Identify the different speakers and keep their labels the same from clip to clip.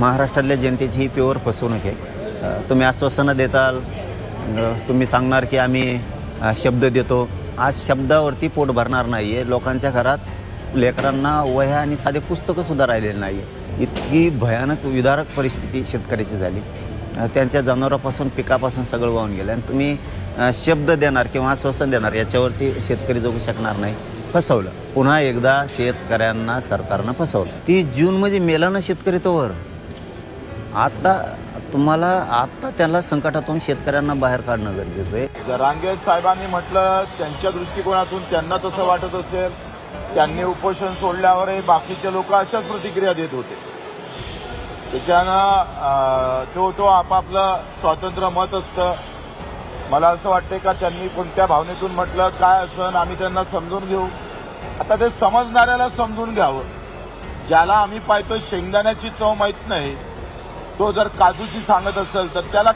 Speaker 1: महाराष्ट्रातल्या जनतेची ही प्युअर फसवणूक आहे. तुम्ही आश्वासनं देताल तुम्ही सांगणार की आम्ही शब्द देतो. आज शब्दावरती पोट भरणार नाही आहे लोकांच्या घरात लेकरांना वह्या आणि साधे पुस्तकंसुद्धा राहिलेले नाही आहे इतकी भयानक विदारक परिस्थिती शेतकऱ्याची झाली. त्यांच्या जनावरापासून पिकापासून सगळं वाहून गेलं. आणि तुम्ही शब्द देणार किंवा आश्वासन देणार याच्यावरती शेतकरी जगू शकणार नाही. फसवलं. पुन्हा एकदा शेतकऱ्यांना सरकारनं फसवलं. ती जून म्हणजे मेला ना शेतकरी तोवर. आता तुम्हाला आता त्याला संकटातून शेतकऱ्यांना बाहेर काढणं गरजेचं आहे.
Speaker 2: जरांगे साहेबांनी म्हटलं त्यांच्या दृष्टिकोनातून त्यांना तसं वाटत असेल. त्यांनी उपोषण सोडल्यावरही बाकीचे लोक अशाच प्रतिक्रिया देत होते. त्याच्यानं तो तो आपापलं स्वातंत्र्य मत असतं. मला असं वाटतंय का त्यांनी कोणत्या भावनेतून म्हटलं काय असं आम्ही त्यांना समजून घेऊ. आता ते समजणाऱ्याला समजून घ्यावं. ज्याला आम्ही पाहतो शेंगदाण्याची चव माहीत नाही तो जर काजूची सांगत असेल तर त्याला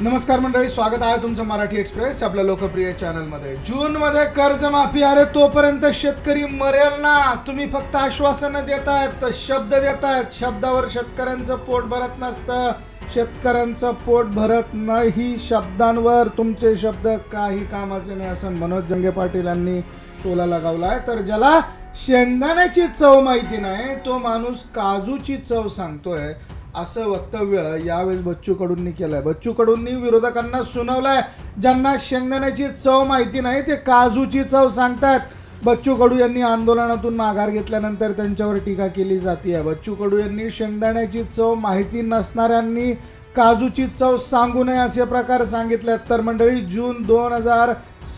Speaker 3: नमस्कार मंडळी स्वागत आहे तुमचं मराठी एक्सप्रेस आपल्या लोकप्रिय चॅनलमध्ये. जून मध्ये कर्जमाफी अरे तोपर्यंत शेतकरी मरेल ना. तुम्ही फक्त आश्वासनं देतायत शब्द देतायत. शब्दावर शेतकऱ्यांचं पोट भरत नसतं. शेतकऱ्यांचं पोट भरत नाही शब्दांवर. तुमचे शब्द काही कामाचे नाही असं मनोज जंगे पाटील यांनी टोला लगावलाय. तर ज्याला शेंगदाण्याची चव माहिती नाही तो माणूस काजूची चव सांगतोय असं वक्तव्य यावेळेस बच्चू कडूंनी केलंय. बच्चू कडूंनी विरोधकांना सुनावलंय ज्यांना शेंगदाण्याची चव माहिती नाही ते काजूची चव सांगतात बच्चू कडू यांनी आंदोलनातून माघार घेतल्यानंतर त्यांच्यावर टीका केली जाते बच्चू कडू यांनी शेंगदाण्याची चव माहिती नसणाऱ्यांनी काजूची चव सांगू नये असे प्रकार सांगितलेत. तर मंडळी जून दोन हजार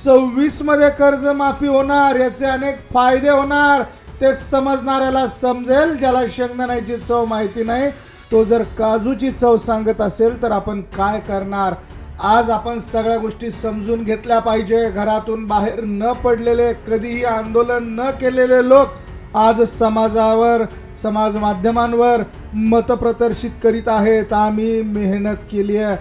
Speaker 3: सव्वीसमध्ये कर्जमाफी होणार याचे अनेक फायदे होणार. ते समजणाऱ्याला समजेल ज्याला शेंगदाण्याची चव माहिती नाही. तो जर काजूची चव सांगत असेल तर आपण काय करणार? आज आपण सगळ्या गोष्टी समजून घेतल्या पाहिजे. घरातून बाहेर न पडलेले कधीही आंदोलन न केलेले लोक आज समाजावर समाज माध्यमांवर मत प्रदर्शित करीत आहेत. आम्ही मेहनत केली आहे.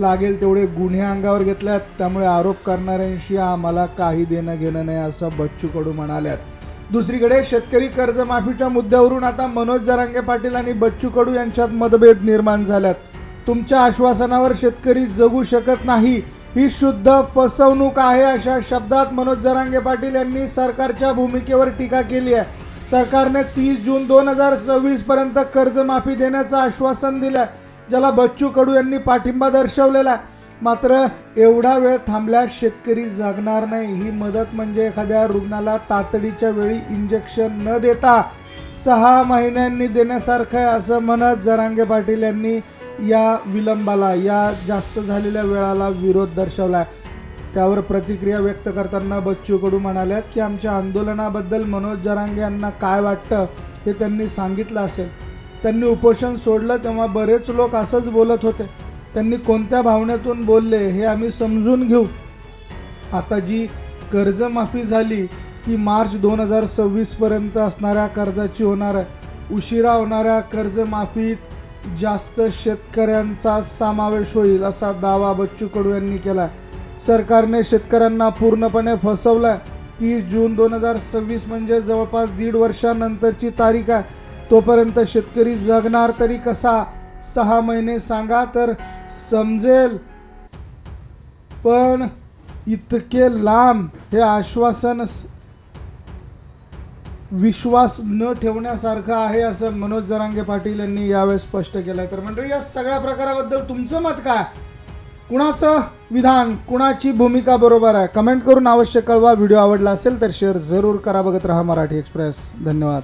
Speaker 3: लागेल तेवढे गुन्हे अंगावर घेतल्यात. त्यामुळे आरोप करणाऱ्यांशी आम्हाला काही देणं घेणं नाही असं बच्चू कडू म्हणाल्यात. दुसरीकडे शेतकरी कर्जमाफीच्या मुद्द्यावरून आता मनोज जरांगे पाटील आणि बच्चू कडू यांच्यात मतभेद निर्माण झाल्यात. तुमच्या आश्वासनावर शेतकरी जगू शकत नाही. ही शुद्ध फसवणूक आहे अशा शब्दात मनोज जरांगे पाटील यांनी सरकारच्या भूमिकेवर टीका केली आहे. सरकारने तीस जून दोन हजार सव्वीस पर्यंत कर्जमाफी देण्याचं आश्वासन दिलं ज्याला बच्चू कडू यांनी पाठिंबा दर्शवलेला आहे. मात्र एवढा वेळ थांबल्यास शेतकरी जगणार नाही. ही मदत म्हणजे एखाद्या रुग्णाला तातडीच्या वेळी इंजेक्शन न देता सहा महिन्यांनी देण्यासारखं आहे असं म्हणत जरांगे पाटील यांनी या विलंबाला या जास्त झालेल्या वेळाला विरोध दर्शवला आहे त्यावर प्रतिक्रिया व्यक्त करताना बच्चू कडू म्हणाल्यात की आमच्या आंदोलनाबद्दल मनोज जरांगे यांना काय वाटतं हे त्यांनी सांगितलं असेल. त्यांनी उपोषण सोडलं तेव्हा बरेच लोक असंच बोलत होते. त्यांनी कोणत्या भावनेतून बोलले हे आम्ही समजून घेऊ. आता जी कर्जमाफी झाली ती मार्च दोन हजार सव्वीसपर्यंत असणाऱ्या कर्जाची होणार आहे. उशिरा होणाऱ्या कर्जमाफीत जास्त शेतकऱ्यांचा समावेश होईल असा दावा बच्चू कडू यांनी केला आहे सरकारने शेतकऱ्यांना पूर्णपणे फसवलाय. तीस जून दोन हजार सव्वीस म्हणजे जवळपास दीड वर्षानंतरची तारीख आहे. तोपर्यंत शेतकरी जगणार तरी कसा? सहा महिने सांगा तर समजेल. पण इतके लांब हे आश्वासन विश्वास न ठेवण्यासारखं आहे असं मनोज जरांगे पाटील यांनी यावेळेस स्पष्ट केलं तर म्हणजे या सगळ्या प्रकाराबद्दल तुमचं मत काय? कुणाचं विधान कुणाची भूमिका बरोबर आहे? कमेंट करून अवश्य कळवा. व्हिडिओ आवडला असेल तर शेअर जरूर करा. बघत राहा मराठी एक्सप्रेस धन्यवाद.